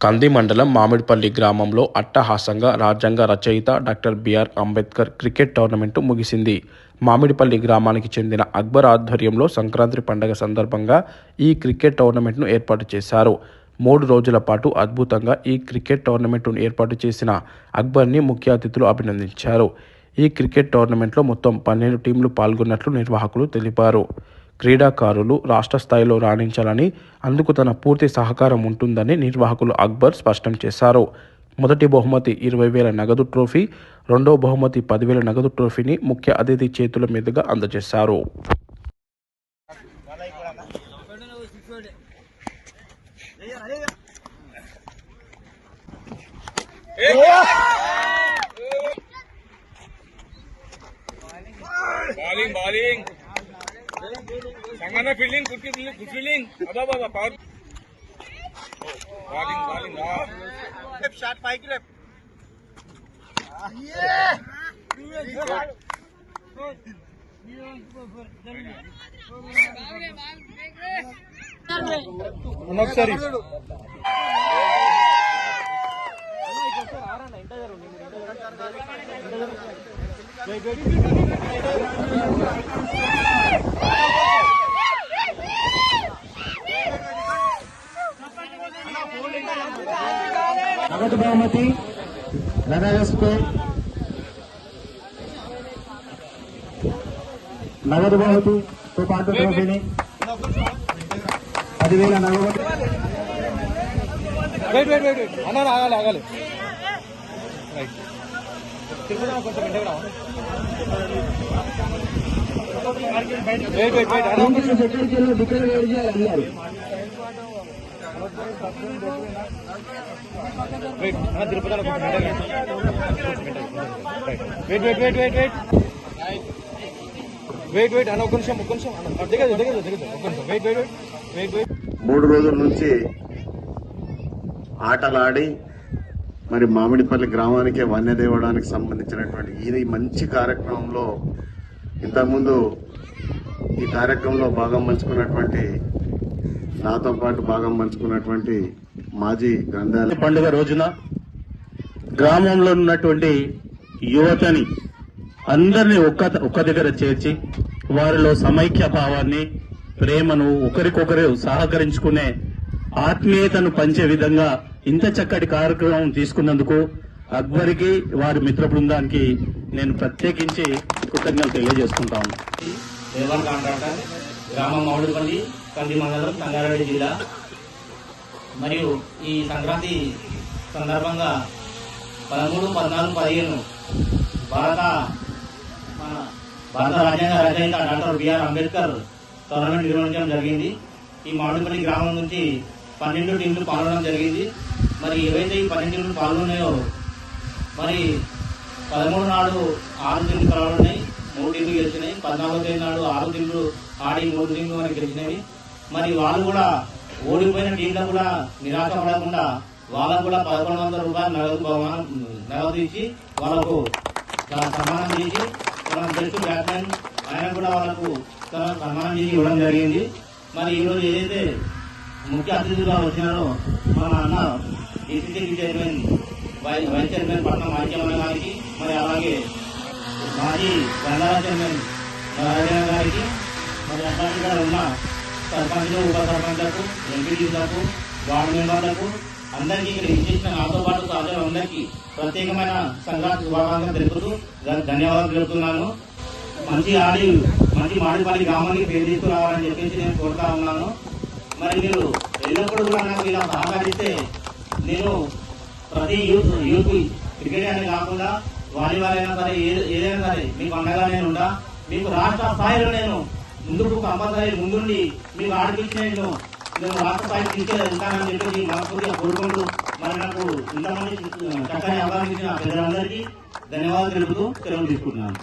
కంది మండలం మామిడిపల్లి గ్రామంలో అట్టహాసంగా రాజ్యాంగ రచయిత doctor BR Ambedkar cricket tournament ముగిసింది. మామిడిపల్లి గ్రామానికి చెందిన అక్బర్ ఆధ్వర్యంలో సంక్రాంతి పండగ సందర్భంగా ఈ క్రికెట్ టోర్నమెంట్ను ఏర్పాటు చేశారు. మూడు రోజుల పాటు అద్భుతంగా ఈ క్రికెట్ టోర్నమెంట్ను ఏర్పాటు చేసిన అక్బర్ని ముఖ్య అతిథులు అభినందించారు. ఈ క్రికెట్ టోర్నమెంట్లో మొత్తం పన్నెండు టీంలు పాల్గొన్నట్లు నిర్వాహకులు తెలిపారు. క్రీడాకారులు రాష్ట్ర స్థాయిలో రాణించాలని అందుకు తన పూర్తి సహకారం ఉంటుందని నిర్వాహకులు అక్బర్ స్పష్టం చేశారు. మొదటి బహుమతి ఇరవై వేల నగదు ట్రోఫీ రెండో బహుమతి పదివేల నగదు ట్రోఫీని ముఖ్య అతిథి చేతుల మీదుగా అందజేశారు. Bowling bowling संगाना fielding good fielding good fielding अब अब अब power bowling bowling left shot पाइक लेफ़्ट ಇನ್ನೊಂದ್ಸರಿ ಜೈ ಜೈ ఒకసారి నగదు బహుమతి నగదు నగదు బహుమతితో పాటు ట్రోఫీని పదివేల నగదు వెయిట్ వెయిట్ వెయిట్ వెయిట్ అన్న ఆగాలి ఆగాలి రైట్ తిరుగుతున్నా కొంచెం ఇంటికి రావాలి వెయిట్ వెయిట్ వెయిట్ అన్న సెక్యూరిటీ డిక్లేర్ వేడి చేయాలి అన్నారు వెయిట్ అన్న Tirupati wait wait wait wait wait wait wait అన్న ఒక్క నిమిషం ఒక్క నిమిషం అన్న దిగదు దిగదు దిగదు ఒక్క నిమిషం వెయిట్ వెయిట్ వెయిట్ వెయిట్ మూడు రోజుల నుంచి ఆటలాడి మరి మామిడిపల్లి గ్రామానికి వన్య దేవడానికి సంబంధించినటువంటి ఇది మంచి కార్యక్రమంలో ఇంతకుముందు ఈ కార్యక్రమంలో భాగం పంచుకున్నటువంటి నాతో పాటు భాగం పంచుకున్నటువంటి మాజీ గ్రంథాల పండుగ రోజున గ్రామంలో ఉన్నటువంటి యువతని అందరినీ ఒక్క ఒక్క దగ్గర చేర్చి వారిలో సమైక్య భావాన్ని ప్రేమను ఒకరికొకరు సహకరించుకునే ఆత్మీయతను పంచే విధంగా ఇంత చక్కటి కార్యక్రమం తీసుకున్నందుకు అక్బర్కి వారి మిత్ర బృందానికి నేను ప్రత్యేకించి కృతజ్ఞతలు తెలియజేసుకుంటాను. గ్రామం మౌడుపల్లి కంది మండలం సంగారెడ్డి జిల్లా. మరియు ఈ సంక్రాంతి సందర్భంగా పదమూడు పద్నాలుగు పదిహేను భారత మన భారత రాజ్యాంగ రచయిత డాక్టర్ బిఆర్ అంబేద్కర్ టోర్నమెంట్ నిర్వహించడం జరిగింది. ఈ మామిడిపల్లి గ్రామం నుంచి పన్నెండు టీంలు పాల్గొనడం జరిగింది. మరి ఏవైతే ఈ పన్నెండు టీంలు పాల్గొన్నాయో మరి పదమూడు నాడు ఆరు టీంలు కలవడున్నాయి మూడు టీంలు గెలిచినాయి. పద్నాలుగో తేదీ నాడు ఆరు టీంలు ఆడి మూడు టీంలు మనకి గెలిచినవి. మరి వాళ్ళు కూడా ఓడిపోయిన టీంలకు కూడా నిరాశ పడకుండా వాళ్ళకు కూడా పదకొండు వందల రూపాయలు నగదు బహుమానం నగదు ఇచ్చి వాళ్ళకు చాలా సన్మానం చేసి మనం బెస్ట్ బ్యాట్స్మెన్ ఆయన కూడా వాళ్ళకు చాలా సన్మానం చేసి ఇవ్వడం జరిగింది. మరి ఈరోజు ఏదైతే ముఖ్య అతిథులుగా వచ్చినారో మన అన్న డిసిసిబి చైర్మన్ వైస్ చైర్మన్ పట్నం మాధ్యమన్న గారికి మరి అలాగే మాజీ గంధార చైర్మన్ నారాయణ గారికి మరి అట్లాంటి ఇక్కడ ఉన్న సర్పంచ్లు ఉప సర్పంచ్లకు ఎంపీటీలకు వార్డు మెంబర్లకు అందరికీ ఇక్కడ ఇచ్చేసిన నాతో పాటు సహచరులందరికీ ప్రత్యేకమైన సంక్రాంతి శుభాకాంక్షలు తెలుపుతూ ధన్యవాదాలు తెలుపుతున్నాను. మంచి ఆడి మంచి మాడిపల్లి గ్రామానికి పేరు తీసుకురావాలని చెప్పేసి నేను కోరుతా ఉన్నాను. మరి మీరు ఎల్లప్పుడు కూడా నాకు ఇలా సహకరిస్తే నేను ప్రతి యూత్ యూత్ క్రికెట్ అని కాకుండా వాలీబాల్ అయినా సరే ఏదైనా సరే మీకు అండగా నేను ఉండా మీకు రాష్ట్ర స్థాయిలో నేను ముందుకు కంపల్సరీ ముందుండి మీకు ఆడిపించి నేను మేము రాష్ట్ర స్థాయికి తీసుకెళ్ళి ఉంటానని చెప్పేసి మనస్ఫూర్తిగా కోరుకుంటూ మరి నాకు ఇంతమంది చక్కని అవగాహన ఇచ్చిన ప్రజలందరికీ ధన్యవాదాలు తెలుపుతూ సెలవు తీసుకుంటున్నాను.